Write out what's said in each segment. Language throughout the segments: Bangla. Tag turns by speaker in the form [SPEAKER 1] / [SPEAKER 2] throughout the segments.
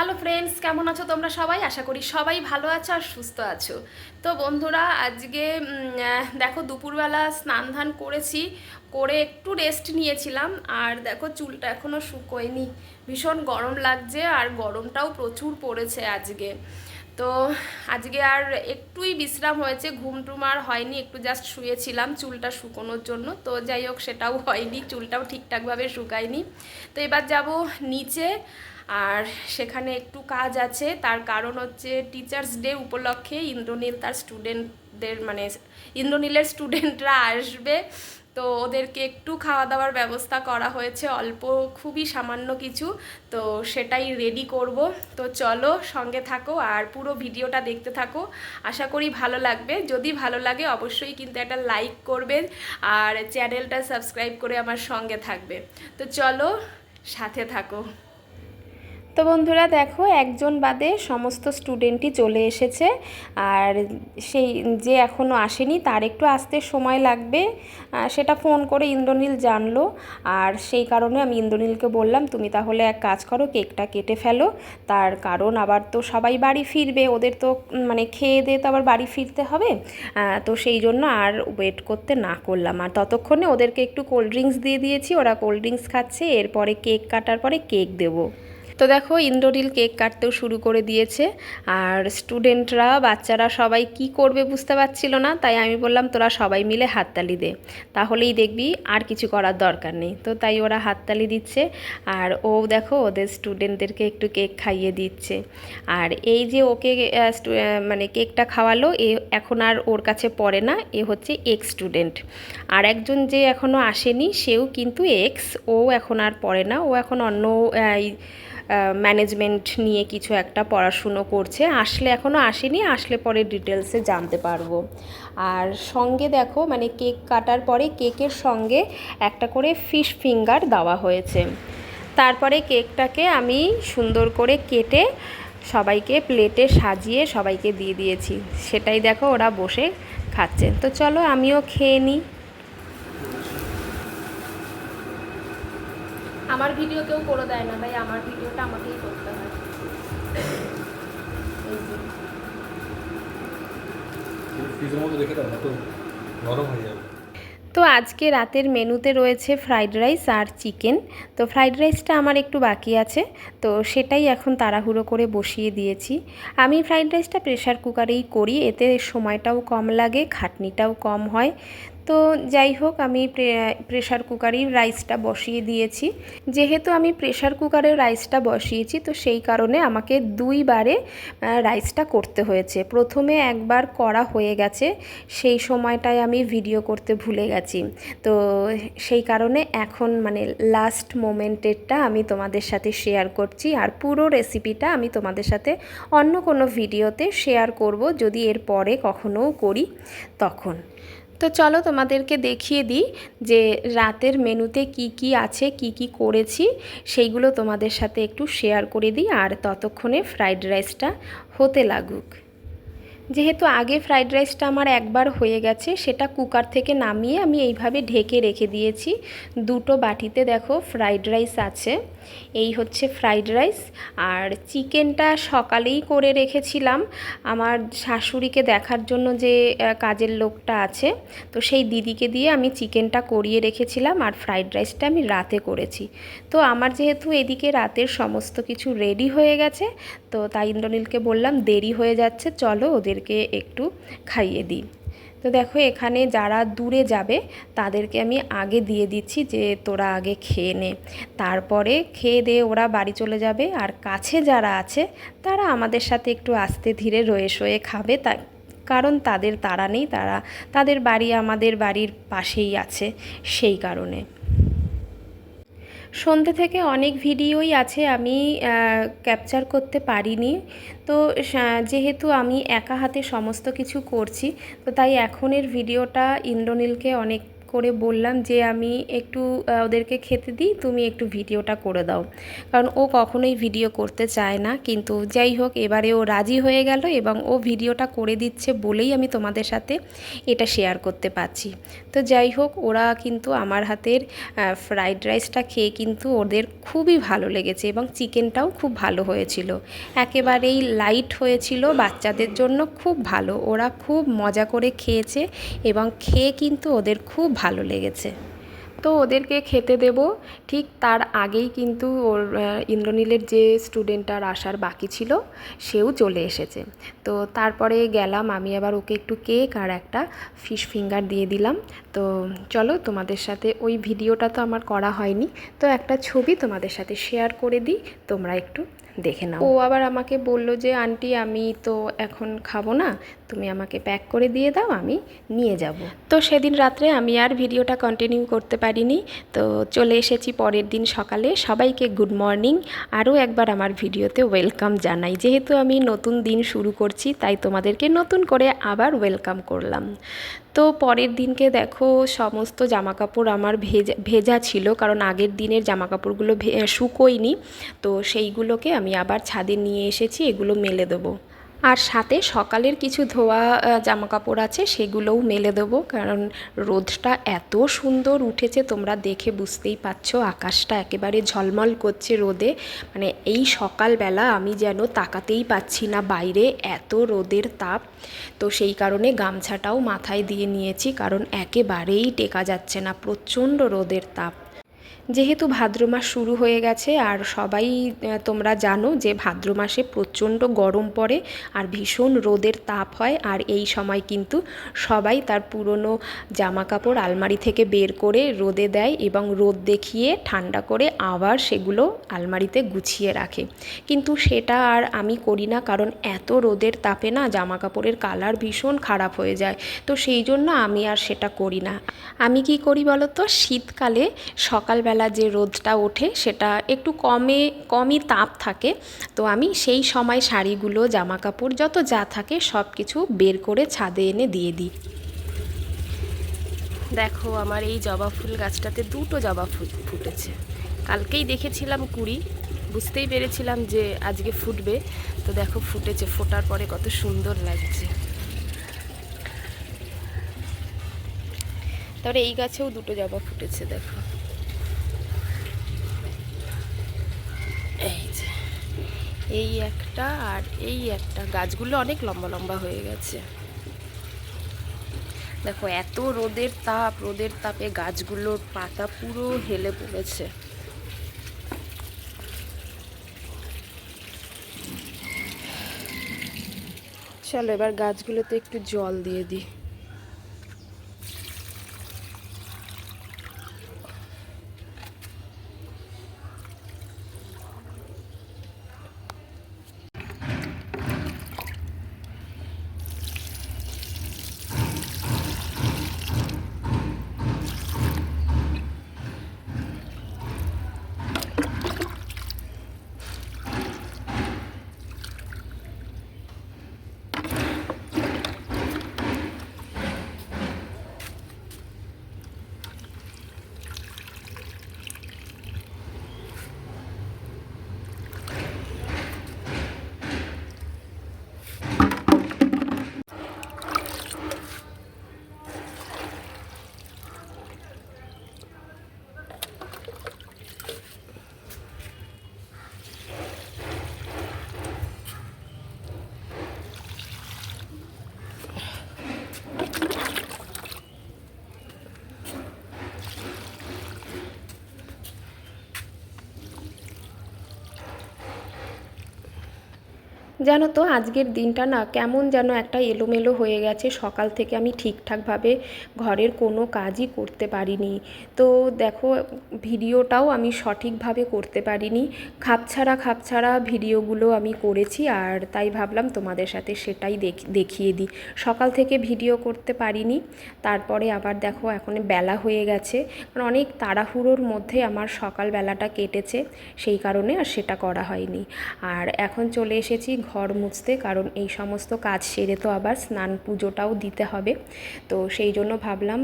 [SPEAKER 1] হ্যালো ফ্রেন্ডস কেমন আছো তোমরা সবাই? আশা করি সবাই ভালো আছো আর সুস্থ আছো। তো বন্ধুরা, আজকে দেখো দুপুরবেলা স্নান ধান করেছি, করে একটু রেস্ট নিয়েছিলাম, আর দেখো চুলটা এখনও শুকোয়নি। ভীষণ গরম লাগছে, আর গরমটাও প্রচুর পড়েছে আজকে। তো আজকে আর একটুই বিশ্রাম হয়েছে, ঘুম টুম আর হয়নি, একটু জাস্ট শুয়েছিলাম, চুলটা শুকোনোর জন্য। তো যাই হোক, সেটাও হয়নি, চুলটাও ঠিকঠাকভাবে শুকায়নি। তো এবার যাব নিচে, আর সেখানে একটু কাজ আছে। তার কারণ হচ্ছে টিচার্স ডে উপলক্ষে ইন্দ্রনীল তার স্টুডেন্টদের মানে ইন্দ্রনীলের স্টুডেন্টরা আসবে। তো ওদেরকে একটু খাওয়া দাওয়ার ব্যবস্থা করা হয়েছে, অল্প খুবই সামান্য কিছু। তো সেটাই রেডি করব। তো চলো সঙ্গে থাকো আর পুরো ভিডিওটা দেখতে থাকো। আশা করি ভালো লাগবে। যদি ভালো লাগে অবশ্যই কিন্তু একটা লাইক করবেন আর চ্যানেলটা সাবস্ক্রাইব করে আমার সঙ্গে থাকবে। তো চলো সাথে থাকো। তো বন্ধুরা দেখো, একজন বাদে সমস্ত স্টুডেন্টই চলে এসেছে। আর সেই যে এখনও আসেনি, তার একটু আসতে সময় লাগবে। সেটা ফোন করে ইন্দ্রনীল জানলো। আর সেই কারণে আমি ইন্দ্রনীলকে বললাম, তুমি তাহলে এক কাজ করো, কেকটা কেটে ফেলো। তার কারণ আবার তো সবাই বাড়ি ফিরবে, ওদের তো মানে খেয়ে দিয়ে তো আবার বাড়ি ফিরতে হবে। তো সেই জন্য আর ওয়েট করতে না করলাম। আর ততক্ষণে ওদেরকে একটু কোল্ড ড্রিঙ্কস দিয়ে দিয়েছি। ওরা কোল্ড ড্রিঙ্কস খাচ্ছে, এরপরে কেক কাটার পরে কেক দেবো। তো দেখো ইন্দ্রনীল কেক কাটতেও শুরু করে দিয়েছে। আর স্টুডেন্টরা, বাচ্চারা সবাই কি করবে বুঝতে পারছিল না, তাই আমি বললাম, তোরা সবাই মিলে হাততালি দে। তাহলেই দেখবি আর কিছু করার দরকার নেই। তো তাই ওরা হাততালি দিচ্ছে। আর ও দেখো, ওদের স্টুডেন্টদেরকে একটু কেক খাইয়ে দিচ্ছে। আর এই যে ওকে মানে কেকটা খাওয়ালো, এ এখন আর ওর কাছে পড়ে না, এ হচ্ছে এক্স স্টুডেন্ট। আর একজন যে এখনও আসেনি, সেও কিন্তু এক্স, ও এখন আর পড়ে না। ও এখন অন্য ম্যানেজমেন্ট নিয়ে কিছু একটা পড়াশুনো করছে। আসলে এখনও আসেনি, আসলে পরে ডিটেলসে জানতে পারব। আর সঙ্গে দেখো মানে কেক কাটার পরে কেকের সঙ্গে একটা করে ফিশ ফিঙ্গার দেওয়া হয়েছে। তারপরে কেকটাকে আমি সুন্দর করে কেটে সবাইকে প্লেটে সাজিয়ে সবাইকে দিয়ে দিয়েছি। সেটাই দেখো ওরা বসে খাচ্ছে। তো চলো আমিও খেয়ে নিই। আমার ভিডিও কেউ করে দেয় না তাই আমার ভিডিওটা আমাকেই করতে হয়।
[SPEAKER 2] ফ্রিজের মধ্যে রেখে দাও না তো নরম হয়ে যাবে।
[SPEAKER 1] তো আজকে রাতের মেনুতে রয়েছে ফ্রাইড রাইস আর চিকেন তো ফ্রাইড রাইসটা আমার একটু বাকি আছে তো সেটাই এখন তাড়াহুড়ো করে বসিয়ে দিয়েছি। আমি ফ্রাইড রাইসটা প্রেশার কুকারেই করি এতে সময়টাও কম লাগে খাটনিটাও কম হয়। তো যাই হোক, আমি প্রেশার কুকারেই রাইসটা বসিয়ে দিয়েছি। যেহেতু আমি প্রেশার কুকারে রাইসটা বসিয়েছি, তো সেই কারণে আমাকে দুইবারে রাইসটা করতে হয়েছে। প্রথমে একবার করা হয়ে গেছে, সেই সময়টায় আমি ভিডিও করতে ভুলে গেছি। তো সেই কারণে এখন মানে লাস্ট মোমেন্টেরটা আমি তোমাদের সাথে শেয়ার করছি, আর পুরো রেসিপিটা আমি তোমাদের সাথে অন্য কোনো ভিডিওতে শেয়ার করব, যদি এর পরে কখনও করি তখন। তো চলো তোমাদেরকে দেখিয়ে দিই যে রাতের মেনুতে কি কি আছে, কি কি করেছি, সেইগুলো তোমাদের সাথে একটু শেয়ার করে দিই আর ততক্ষণে ফ্রাইড রাইসটা হতে লাগুক। যেহেতু আগে ফ্রাইড রাইসটা আমার একবার হয়ে গেছে, সেটা কুকার থেকে নামিয়ে আমি এইভাবে ঢেকে রেখে দিয়েছি। দুটো বাটিতে দেখো ফ্রাইড রাইস আছে, এই হচ্ছে ফ্রাইড রাইস আর চিকেনটা সকালেই করে রেখেছিলাম, আমার শাশুড়িকে দেখার জন্য যে কাজের লোকটা আছে, তো সেই দিদিকে দিয়ে আমি চিকেনটা করিয়ে রেখেছিলাম আর ফ্রাইড রাইসটা আমি রাতে করেছি। তো আমার যেহেতু এদিকে রাতের সমস্ত কিছু রেডি হয়ে গেছে, তো তাই ইন্দ্রনীলকে বললাম দেরি হয়ে যাচ্ছে, চলো ওদেরকে একটু খাইয়ে দিই। তো দেখো এখানে যারা দূরে যাবে, তাদেরকে আমি আগে দিয়ে দিচ্ছি যে তোরা আগে খেয়ে নে। তারপরে খেয়ে দিয়ে ওরা বাড়ি চলে যাবে আর কাছে যারা আছে, তারা আমাদের সাথে একটু আস্তে ধীরে রয়ে শয়ে খাবে। তা, কারণ তাদের তারা নেই, তারা, তাদের বাড়ি আমাদের বাড়ির পাশেই আছে সেই কারণে। সন্ধ্যে থেকে অনেক ভিডিওই আছে আমি ক্যাপচার করতে পারিনি। তো যেহেতু আমি একা হাতে সমস্ত কিছু করছি, তো তাই এখনের ভিডিওটা ইন্দ্রনীলকে অনেক করে বললাম যে আমি একটু ওদেরকে খেতে দিই, তুমি একটু ভিডিওটা করে দাও। কারণ ও কখনোই ভিডিও করতে চায় না, কিন্তু যাই হোক, এবারে ও রাজি হয়ে গেল এবং ও ভিডিওটা করে দিচ্ছে বলেই আমি তোমাদের সাথে এটা শেয়ার করতে পারছি। তো যাই হোক, ওরা কিন্তু আমার হাতের ফ্রাইড রাইসটা খেয়ে কিন্তু ওদের খুবই ভালো লেগেছে এবং চিকেনটাও খুব ভালো হয়েছিল। একেবারেই লাইট হয়েছিল, বাচ্চাদের জন্য খুব ভালো। ওরা খুব মজা করে খেয়েছে এবং খেয়ে কিন্তু ওদের খুব ভালো লেগেছে। তো ওদেরকে খেতে দেব। ঠিক তার আগেই কিন্তু ওর ইন্দ্রনীলের যে স্টুডেন্টটার আসার বাকি ছিল, সেও চলে এসেছে। তো তারপরে গেলাম, আমি আবার ওকে একটু কেক আর একটা ফিশ ফিঙ্গার দিয়ে দিলাম। তো চলো, তোমাদের সাথে ওই ভিডিওটা তো আমার করা হয়নি। তো একটা ছবি তোমাদের সাথে শেয়ার করে দিই, তোমরা একটু দেখে নাও। ও আবার আমাকে বলল যে, আন্টি, আমি তো এখন খাব না, তুমি আমাকে প্যাক করে দিয়ে দাও, আমি নিয়ে যাব। তো সেদিন রাত্রে আমি আর ভিডিওটা কন্টিনিউ করতে পারিনি। তো চলে এসেছি পরের দিন সকালে। সবাইকে গুড মর্নিং আরও একবার আমার ভিডিওতে ওয়েলকাম জানাই। যেহেতু আমি নতুন দিন শুরু করছি, তাই তোমাদেরকে নতুন করে আবার ওয়েলকাম করলাম। তো পরের দিনকে দেখো সমস্ত জামাকাপড় আমার ভেজা ভেজা ছিল, কারণ আগের দিনের জামাকাপড়গুলো শুকোয়নি। তো সেইগুলোকে আমি আবার ছাদে নিয়ে এসেছি, এগুলো মেলে দেবো। আর সাথে সকালের কিছু ধোয়া জামা কাপড় আছে, সেগুলোও মেলে দেবো, কারণ রোদটা এত সুন্দর উঠেছে, তোমরা দেখে বুঝতেই পারছ, আকাশটা একেবারে ঝলমল করছে রোদে। মানে এই সকালবেলা আমি যেন তাকাতেই পাচ্ছি না বাইরে, এত রোদের তাপ। তো সেই কারণে গামছাটাও মাথায় দিয়ে নিয়েছি, কারণ একেবারেই টেকা যাচ্ছে না, প্রচণ্ড রোদের তাপ। যেহেতু ভাদ্র মাস শুরু হয়ে গেছে, আর সবাই তোমরা জানো যে ভাদ্র মাসে প্রচণ্ড গরম পড়ে আর ভীষণ রোদের তাপ হয়, আর এই সময় কিন্তু সবাই তার পুরনো জামা কাপড় আলমারি থেকে বের করে রোদে দেয় এবং রোদ দেখিয়ে ঠান্ডা করে আবার সেগুলো আলমারিতে গুছিয়ে রাখে। কিন্তু সেটা আর আমি করি না, কারণ এত রোদের তাপে না জামা কাপড়ের কালার ভীষণ খারাপ হয়ে যায়, তো সেই জন্য আমি আর সেটা করি না। আমি কি করি বলো তো শীতকালে সকালবেলা যে রোদটা ওঠে সেটা একটু কমে, কমই তাপ থাকে। তো আমি সেই সময় শাড়িগুলো জামা কাপড় যত যা থাকে সব কিছু বের করে ছাদে এনে দিয়ে দিই। দেখো আমার এই জবা ফুল গাছটাতে দুটো জবা ফুল ফুটেছে। কালকেই দেখেছিলাম কুড়ি, বুঝতেই পেরেছিলাম যে আজকে ফুটবে। তো দেখো ফুটেছে, ফোটার পরে কত সুন্দর লাগছে। তারপরে এই গাছেও দুটো জবা ফুটেছে, দেখো। এই যে, এই একটা আর এই একটা। গাছগুলো অনেক লম্বা লম্বা হয়ে গেছে। দেখো, এত রোদের তাপ, রোদের তাপে গাছগুলোর পাতা পুরো হেলে পড়েছে। চলো, এবার গাছগুলোতে একটু জল দিয়ে দিই। জানো তো, আজকের দিনটা না কেমন যেন একটা এলোমেলো হয়ে গেছে। সকাল থেকে আমি ঠিকঠাকভাবে ঘরের কোনো কাজই করতে পারিনি। তো দেখো, ভিডিওটাও আমি সঠিকভাবে করতে পারিনি। খাপছাড়া খাপছাড়া ভিডিওগুলো আমি করেছি আর তাই ভাবলাম তোমাদের সাথে সেটাই দেখ- দেখিয়ে দিই। সকাল থেকে ভিডিও করতে পারিনি, তারপরে আবার দেখো এখন বেলা হয়ে গেছে। কারণ অনেক তাড়াহুড়োর মধ্যে আমার সকাল বেলাটা কেটেছে, সেই কারণে আর সেটা করা হয়নি। আর এখন চলে এসেছি ঘর মুছতে, কারণ এই সমস্ত কাজ সেরে তো আবার স্নান পুজোটাও দিতে হবে। তো সেই জন্য ভাবলাম,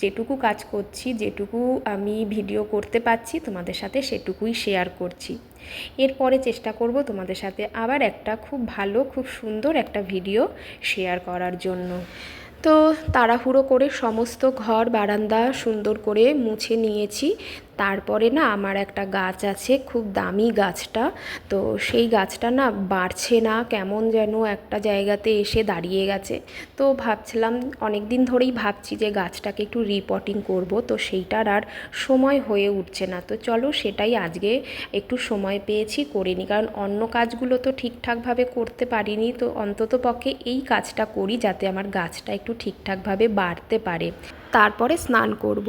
[SPEAKER 1] যেটুকু কাজ করছি, যেটুকু আমি ভিডিও করতে পারছি, তোমাদের সাথে সেটুকুই শেয়ার করছি। এরপরে চেষ্টা করব তোমাদের সাথে আবার একটা খুব ভালো, খুব সুন্দর একটা ভিডিও শেয়ার করার জন্য। তো তাড়াহুড়ো করে সমস্ত ঘর, বারান্দা সুন্দর করে মুছে নিয়েছি। তারপরে না আমার একটা গাছ আছে, খুব দামি গাছটা। তো সেই গাছটা না বাড়ছে না, কেমন যেন একটা জায়গাতে এসে দাঁড়িয়ে গেছে। তো ভাবছিলাম অনেক দিন ধরেই ভাবছি যে গাছটাকে একটু রিপোর্টিং করব, তো সেইটার আর সময় হয়ে উঠছে না। তো চলো সেটাই আজকে একটু সময় পেয়েছি করে নিই, কারণ অন্য কাজগুলো তো ঠিকঠাকভাবে করতে পারিনি। তো অন্তত পক্ষে এই কাজটা করি যাতে আমার গাছটা একটু ঠিকঠাকভাবে বাড়তে পারে। তারপরে স্নান করব।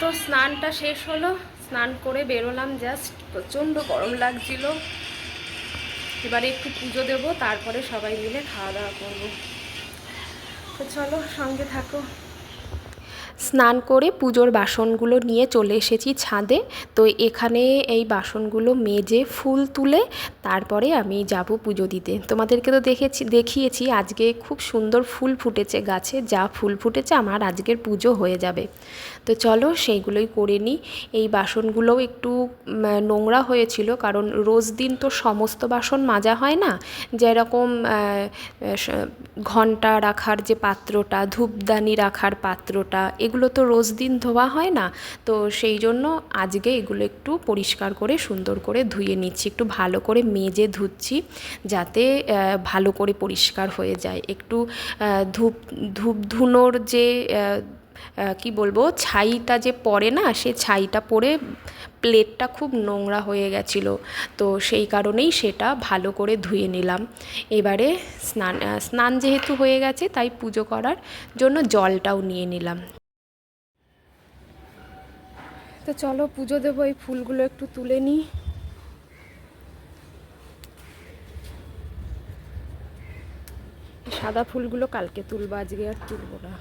[SPEAKER 1] তো, স্নানটা শেষ হলো। স্নান করে বেরোলাম জাস্ট প্রচণ্ড গরম লাগছিল। এবারে একটু পুজো দেব, তারপরে সবাই মিলে খাওয়া দাওয়া করব। তো চলো, সঙ্গে থাকো। স্নান করে পুজোর বাসনগুলো নিয়ে চলে এসেছি ছাদে। তো এখানে এই বাসনগুলো মেজে ফুল তুলে তারপরে আমি যাব পুজো দিতে। তোমাদেরকে তো দেখেছি, দেখিয়েছি, আজকে খুব সুন্দর ফুল ফুটেছে গাছে। যা ফুল ফুটেছে, আমার আজকের পুজো হয়ে যাবে। তো চলো সেইগুলোই করে নিই। এই বাসনগুলোও একটু নোংরা হয়েছিল, কারণ রোজ দিন তো সমস্ত বাসন মাজা হয় না। যেরকম ঘণ্টা রাখার যে পাত্রটা, ধূপদানি রাখার পাত্রটা, এগুলো তো রোজ দিন ধোয়া হয় না। তো সেই জন্য আজকে এগুলো একটু পরিষ্কার করে, সুন্দর করে ধুয়ে নিচ্ছি, একটু ভালো করে মেজে ধুচ্ছি, যাতে ভালো করে পরিষ্কার হয়ে যায়। একটু ধূপ ধূপ ধুনোর যে কি বলব, ছাইটা যে পড়ে না, সে ছাইটা পড়ে প্লেটটা খুব নোংরা হয়ে গেছিল। তো সেই কারণেই সেটা ভালো করে ধুয়ে নিলাম। এবারে স্নান স্নান যেহেতু হয়ে গেছে, তাই পুজো করার জন্য জলটাও নিয়ে নিলাম। তো চলো পুজো দেবো, এই ফুলগুলো একটু তুলে নিই সাদা ফুলগুলো কালকে তুলবো, আজকে আর তুলবো না।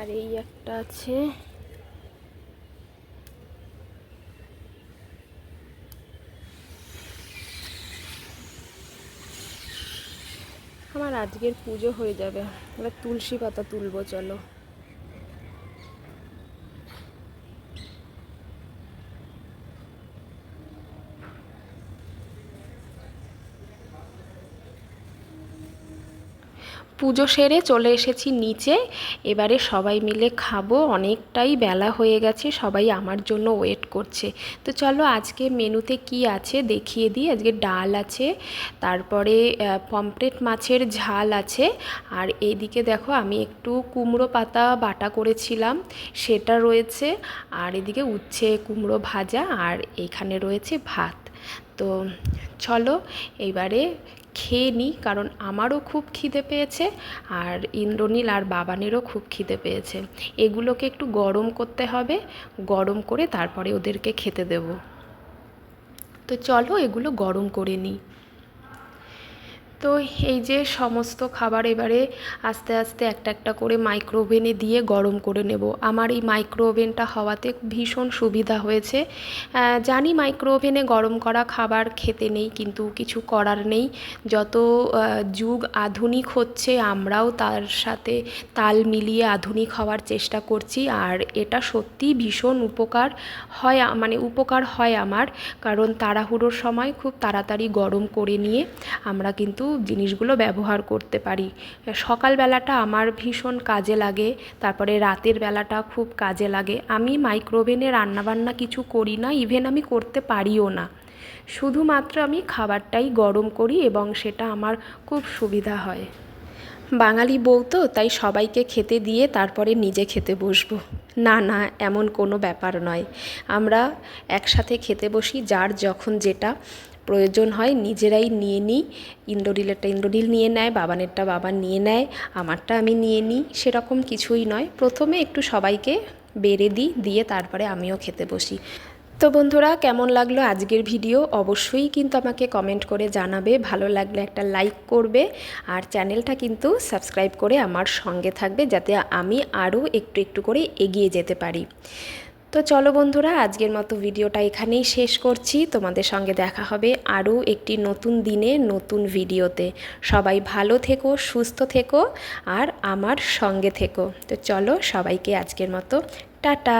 [SPEAKER 1] আর এই একটা আছে। আমার আজকের পুজো হয়ে যাবে। এবার তুলসী পাতা তুলবো চলো। পুজো সেরে চলে এসেছি নিচে। এবারে সবাই মিলে খাব। অনেকটাই বেলা হয়ে গেছে, সবাই আমার জন্য ওয়েট করছে। তো চলো আজকে মেনুতে কি আছে দেখিয়ে দিই। আজকে ডাল আছে, তারপরে পমফ্রেট মাছের ঝাল আছে। আর এইদিকে দেখো আমি একটু কুমড়ো পাতা বাটা করেছিলাম, সেটা রয়েছে। আর এদিকে উচ্ছে কুমড়ো ভাজা, আর এখানে রয়েছে ভাত। তো চলো এবারে খেয়ে নিই, কারণ আমারও খুব খিদে পেয়েছে আর ইন্দ্রনীল আর বাবানেরও খুব খিদে পেয়েছে। এগুলোকে একটু গরম করতে হবে, গরম করে তারপরে ওদেরকে খেতে দেব। তো চলো এগুলো গরম করে নিই। তো এই যে সমস্ত খাবার এবারে আস্তে আস্তে একটা একটা করে মাইক্রো ওভেনে দিয়ে গরম করে নেব। আমার এই মাইক্রো ওভেনটা হওয়াতে ভীষণ সুবিধা হয়েছে। জানি মাইক্রো ওভেনে গরম করা খাবার খেতে নেই, কিন্তু কিছু করার নেই। যত যুগ আধুনিক হচ্ছে, আমরাও তার সাথে তাল মিলিয়ে আধুনিক হওয়ার চেষ্টা করছি। আর এটা সত্যি ভীষণ উপকার হয় মানে উপকার হয় আমার। কারণ তাড়াহুড়োর সময় খুব তাড়াতাড়ি গরম করে নিয়ে আমরা কিন্তু জিনিসগুলো ব্যবহার করতে পারি। সকালবেলাটা আমার ভীষণ কাজে লাগে, তারপরে রাতের বেলাটা খুব কাজে লাগে। আমি মাইক্রোওভেনে রান্নাবান্না কিছু করি না, ইভেন আমি করতে পারিও না। শুধুমাত্র আমি খাবারটাই গরম করি এবং সেটা আমার খুব সুবিধা হয়। বাঙালি বউ তো, তাই সবাইকে খেতে দিয়ে তারপরে নিজে খেতে বসবো। না না, এমন কোনো ব্যাপার নয়। আমরা একসাথে খেতে বসি যার যখন যেটা। প্রয়োজন হয়, নিজেরাই নিয়ে নিই। ইন্দ্রনীলেরটা ইন্দ্রনীল নিয়ে নেয়, বাবানেরটা বাবান নিয়ে নেয়, আমারটা আমি নিয়ে নিই, সেরকম কিছুই নয়। প্রথমে একটু সবাইকে বেড়ে দিই, দিয়ে তারপরে আমিও খেতে বসি। তো বন্ধুরা, কেমন লাগল আজকের ভিডিও? অবশ্যই কিন্তু আমাকে কমেন্ট করে জানাবে। ভালো লাগলে একটা লাইক করবে। আর চ্যানেলটা কিন্তু সাবস্ক্রাইব করে আমার সঙ্গে থাকবে, যাতে আমি আরও একটু একটু করে এগিয়ে যেতে পারি। তো চলো বন্ধুরা, আজকের মতো ভিডিওটা এখানেই শেষ করছি। তোমাদের সঙ্গে দেখা হবে আরও একটি নতুন দিনে, নতুন ভিডিওতে। সবাই ভালো থেকো, সুস্থ থেকো আর আমার সঙ্গে থেকো। তো চলো সবাইকে আজকের মতো, টাটা।